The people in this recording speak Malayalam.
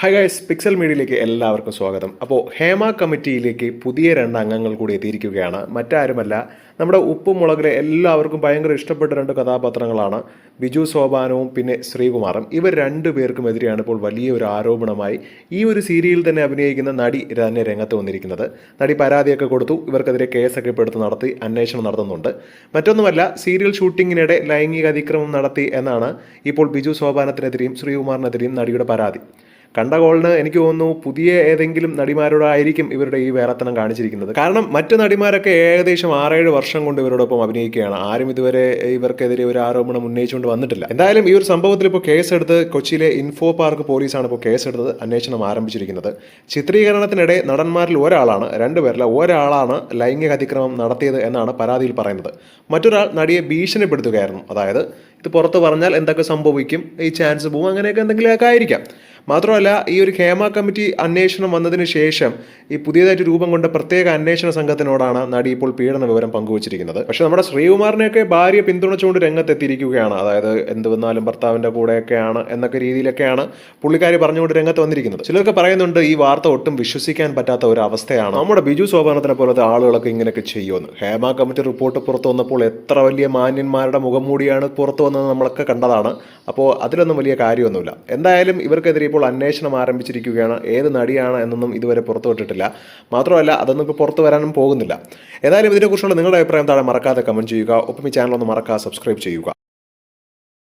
ഹായ് ഗൈസ് പിക്സൽ മീഡിയയിലേക്ക് എല്ലാവർക്കും സ്വാഗതം. അപ്പോൾ ഹേമ കമ്മിറ്റിയിലേക്ക് പുതിയ രണ്ട് അംഗങ്ങൾ കൂടി എത്തിയിരിക്കുകയാണ്. മറ്റാരുമല്ല നമ്മുടെ ഉപ്പും മുളകിലെ എല്ലാവർക്കും ഭയങ്കര ഇഷ്ടപ്പെട്ട രണ്ട് കഥാപാത്രങ്ങളാണ് ബിജു സോപാനവും പിന്നെ ശ്രീകുമാറും. ഇവർ രണ്ടു പേർക്കും എതിരെയാണ് ഇപ്പോൾ വലിയ ഒരു ആരോപണമായി ഈ ഒരു സീരിയലിൽ തന്നെ അഭിനയിക്കുന്ന നടി തന്നെ രംഗത്ത് വന്നിരിക്കുന്നത്. നടി പരാതിയൊക്കെ കൊടുത്തു. ഇവർക്കെതിരെ കേസൊക്കെ ഇപ്പോൾ എടുത്ത് നടത്തി അന്വേഷണം നടത്തുന്നുണ്ട്. മറ്റൊന്നുമല്ല സീരിയൽ ഷൂട്ടിങ്ങിനിടെ ലൈംഗിക അതിക്രമം നടത്തി എന്നാണ് ഇപ്പോൾ ബിജു സോപാനത്തിനെതിരെയും ശ്രീകുമാറിനെതിരെയും നടിയുടെ പരാതി. കണ്ട ഗോളിന് എനിക്ക് തോന്നുന്നു പുതിയ ഏതെങ്കിലും നടിമാരോടായിരിക്കും ഇവരുടെ ഈ വേറത്തനം കാണിച്ചിരിക്കുന്നത്. കാരണം മറ്റു നടിമാരൊക്കെ ഏകദേശം ആറേഴ് വർഷം കൊണ്ട് ഇവരോടൊപ്പം അഭിനയിക്കുകയാണ്. ആരും ഇതുവരെ ഇവർക്കെതിരെ ഒരു ആരോപണം ഉന്നയിച്ചുകൊണ്ട് വന്നിട്ടില്ല. എന്തായാലും ഈ ഒരു സംഭവത്തിൽ ഇപ്പോൾ കേസെടുത്ത് കൊച്ചിയിലെ ഇൻഫോ പാർക്ക് പോലീസാണ് ഇപ്പോൾ കേസെടുത്ത് അന്വേഷണം ആരംഭിച്ചിരിക്കുന്നത്. ചിത്രീകരണത്തിനിടെ നടന്മാരിൽ ഒരാളാണ് രണ്ടുപേരല്ല ഒരാളാണ് ലൈംഗിക അതിക്രമം നടത്തിയത് എന്നാണ് പരാതിയിൽ പറയുന്നത്. മറ്റൊരാൾ നടിയെ ഭീഷണിപ്പെടുത്തുകയായിരുന്നു. അതായത് ഇത് പുറത്ത് പറഞ്ഞാൽ എന്തൊക്കെ സംഭവിക്കും? ഈ ചാൻസ് പോവും. അങ്ങനെയൊക്കെ എന്തെങ്കിലുമൊക്കെ ആയിരിക്കാം. മാത്രമല്ല ഈ ഒരു ഹേമ കമ്മിറ്റി അന്വേഷണം വന്നതിന് ശേഷം ഈ പുതിയതായിട്ട് രൂപം കൊണ്ട പ്രത്യേക അന്വേഷണ സംഘത്തിനോടാണ് നടി ഇപ്പോൾ പീഡന വിവരം പങ്കുവച്ചിരിക്കുന്നത്. പക്ഷേ നമ്മുടെ ശ്രീകുമാറിനെയൊക്കെ ഭാര്യ പിന്തുണച്ചുകൊണ്ട് രംഗത്തെത്തിയിരിക്കുകയാണ്. അതായത് എന്ത് വന്നാലും ഭർത്താവിന്റെ കൂടെയൊക്കെയാണ് എന്നൊക്കെ രീതിയിലൊക്കെയാണ് പുള്ളിക്കാരി പറഞ്ഞുകൊണ്ട് രംഗത്ത് വന്നിരിക്കുന്നത്. ചിലർക്ക് പറയുന്നുണ്ട് ഈ വാർത്ത ഒട്ടും വിശ്വസിക്കാൻ പറ്റാത്ത ഒരു അവസ്ഥയാണ്. നമ്മുടെ ബിജു ശോഭനത്തിനെ പോലത്തെ ആളുകളൊക്കെ ഇങ്ങനെയൊക്കെ ചെയ്യുമെന്ന്. ഹേമ കമ്മിറ്റി റിപ്പോർട്ട് പുറത്തു വന്നപ്പോൾ എത്ര വലിയ മാന്യന്മാരുടെ മുഖംമൂടിയാണ് പുറത്തു വന്നത് നമ്മളൊക്കെ കണ്ടതാണ്. അപ്പോൾ അതിലൊന്നും വലിയ കാര്യമൊന്നുമില്ല. എന്തായാലും ഇവർക്കെതിരെ ഇപ്പോൾ അന്വേഷണം ആരംഭിച്ചിരിക്കുകയാണ്. ഏത് നടിയാണ് എന്നൊന്നും ഇതുവരെ പുറത്തുവിട്ടിട്ടില്ല. മാത്രമല്ല അതൊന്നും ഇപ്പോൾ പുറത്തു വരാനും പോകുന്നില്ല. ഏതായാലും ഇതിനെക്കുറിച്ചുള്ള നിങ്ങളുടെ അഭിപ്രായം താഴെ മറക്കാതെ കമന്റ് ചെയ്യുക. ഒപ്പം ഈ ചാനൽ ഒന്ന് മറക്കാതെ സബ്സ്ക്രൈബ് ചെയ്യുക.